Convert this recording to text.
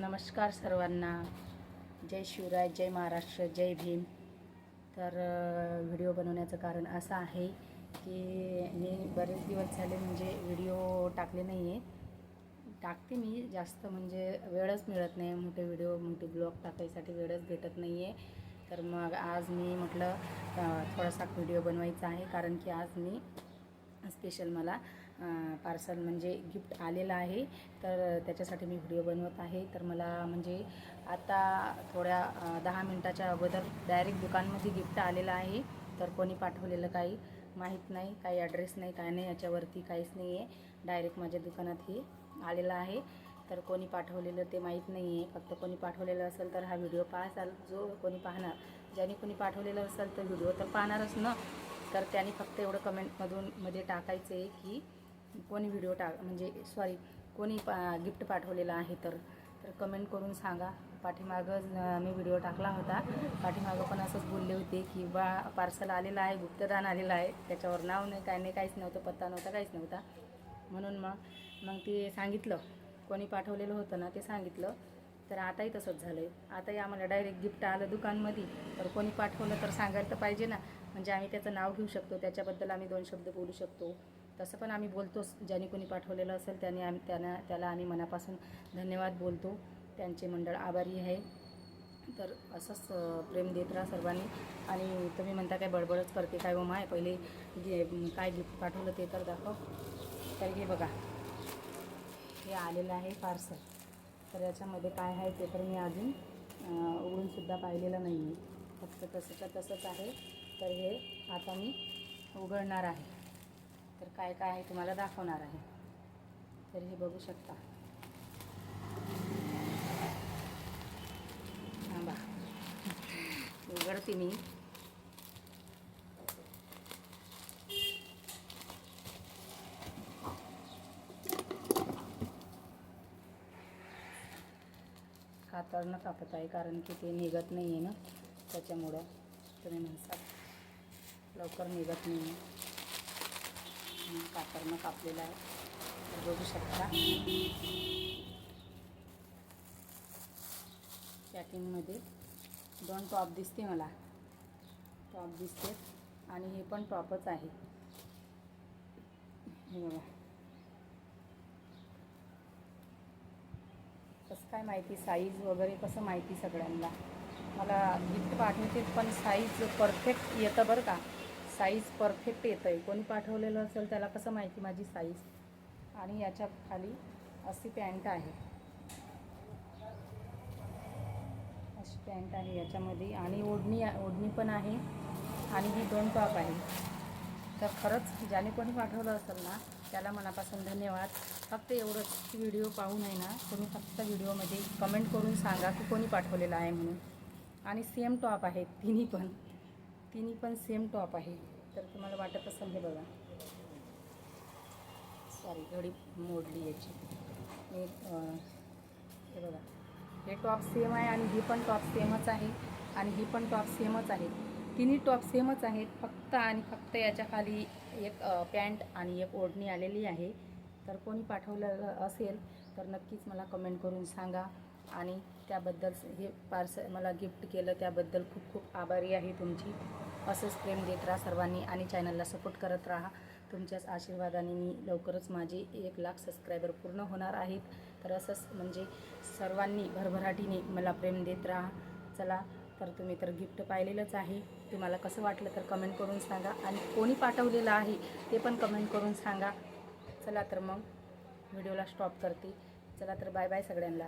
नमस्कार सर्वांना. जय शिवराय जय महाराष्ट्र जय भीम. तर व्हिडिओ बनवण्याचं कारण असं आहे की मी बरेच दिवस झाले म्हणजे व्हिडिओ टाकले नाही आहे टाकते मी जास्त म्हणजे वेळच मिळत नाही. मोठे व्हिडिओ मोठे ब्लॉग टाकायसाठी वेळच भेटत नाही आहे तर मग आज मी म्हटलं थोडासा व्हिडिओ बनवायचा आहे. कारण की आज मी स्पेशल मला पार्सल म्हणजे गिफ्ट आलेलं आहे. तर त्याच्यासाठी मी व्हिडिओ बनवत आहे. तर मला म्हणजे आता थोड्या दहा मिनटाच्या अगोदर डायरेक्ट दुकानमध्ये गिफ्ट आलेलं आहे. तर कोणी पाठवलेलं काही माहीत नाही काही ॲड्रेस नाही काय नाही याच्यावरती काहीच नाही आहे. डायरेक्ट माझ्या दुकानात हे आलेलं आहे. तर कोणी पाठवलेलं ते माहीत नाही आहे. फक्त कोणी पाठवलेलं असेल तर हा व्हिडिओ पाहाल जो कोणी पाहणार. ज्याने कोणी पाठवलेलं असेल तर व्हिडिओ तर पाहणारच ना. तर त्यांनी फक्त एवढं कमेंटमधून मध्ये टाकायचं आहे की कोणी व्हिडिओ टाक म्हणजे सॉरी कोणी पा गिफ्ट पाठवलेलं आहे तर तर कमेंट करून सांगा. पाठीमागं मी व्हिडिओ टाकला होता. पाठीमागं पण असंच बोलले होते की बा पार्सल आलेलं आहे गुप्तदान आलेलं आहे. त्याच्यावर नाव नाही काय नाही काहीच नव्हतं पत्ता नव्हता काहीच नव्हता. म्हणून मग मग ते सांगितलं. कोणी पाठवलेलं होतं ना ते सांगितलं. तर आताही तसंच झालं आहे आताही आम्हाला डायरेक्ट गिफ्ट आलं दुकानमध्ये. तर कोणी पाठवलं तर सांगायला तर पाहिजे ना. म्हणजे आम्ही त्याचं नाव घेऊ शकतो. त्याच्याबद्दल आम्ही दोन शब्द बोलू शकतो. तसं पण आम्ही बोलतोच. ज्याने कोणी पाठवलेलं असेल त्याने आम्ही त्यांना त्याला आम्ही मनापासून धन्यवाद बोलतो. त्यांचे मंडळ आभारी आहे. तर असंच प्रेम देत राहा सर्वांनी. आणि तुम्ही म्हणता काय बडबडच करते काय हो माय? पहिले जे काय गिफ्ट पाठवलं ते तर दाखव. तर हे बघा. हे आलेलं आहे पार्सल तर याच्यामध्ये काय आहे ते तर मी अजून उघडूनसुद्धा पाहिलेलं नाही आहे फक्त तसंच्या तसंच आहे. तर हे आता मी उघडणार आहे. तर काय काय आहे तुम्हाला दाखवणार आहे. तर हे बघू शकता. थांबा. उघडते मी. कातरनं कापत आहे कारण की ते निघत नाही आहे ना. त्याच्यामुळं तुम्ही म्हणसाल लवकर निघत नाही आहे कातरनं कापलेलं आहे. तर बघू शकता. पॅकिंगमध्ये दोन टॉप दिसते मला. टॉप दिसते. आणि हे पण टॉपच आहे. हे बघा. काय माहिती साईज वगैरे कसं माहिती सगळ्यांना? मला गिफ्ट पाठवते पण साईज परफेक्ट येतं बरं का? साईज परफेक्ट येतं आहे कोणी पाठवलेलं असेल त्याला कसं माहिती माझी साईज आणि याच्या खाली अशी पॅन्ट आहे. अशी पॅन्ट आहे याच्यामध्ये. आणि ओढणी ओढणी पण आहे. आणि ही दोन टॉप आहे. तर खरंच ज्याने कोणी पाठवलं असेल ना त्याला मनापासून धन्यवाद. फक्त एवढंच व्हिडिओ पाहून आहे ना तुम्ही फक्त व्हिडिओमध्ये कमेंट करून सांगा की कोणी पाठवलेलं आहे म्हणून. आणि सेम टॉप आहे तिन्ही पण. तिन्ही पण सेम टॉप आहे. तर तुम्हाला वाटत असेल हे बघा. सॉरी घडी मोडली याची. मी हे बघा. हे टॉप सेम आहे आणि ही पण टॉप सेमच आहे. आणि ही पण टॉप सेमच आहे. तिन्ही टॉप सेमच आहेत. फक्त आणि फक्त याच्या खाली एक पॅन्ट आणि एक ओढणी आलेली आहे. तर कोणी पाठवलं असेल तर नक्कीच मला कमेंट करून सांगा. आणि त्याबद्दल हे पार्सल मला गिफ्ट केलं त्याबद्दल खूप खूप आभारी आहे तुमची. असंच प्रेम देत राहा सर्वांनी आणि चॅनलला सपोर्ट करत राहा. तुमच्याच आशीर्वादाने मी लवकरच माझे एक लाख सबस्क्रायबर पूर्ण होणार आहेत. तर असंच म्हणजे सर्वांनी भरभराटीने मला प्रेम देत राहा. चला तर तुम्ही तर गिफ्ट पाहिलेलंच आहे. तुम्हाला कसं वाटलं तर कमेंट करून सांगा. आणि कोणी पाठवलेलं आहे ते पण कमेंट करून सांगा. चला तर मग व्हिडिओला स्टॉप करते. चला तर बाय बाय सगळ्यांना.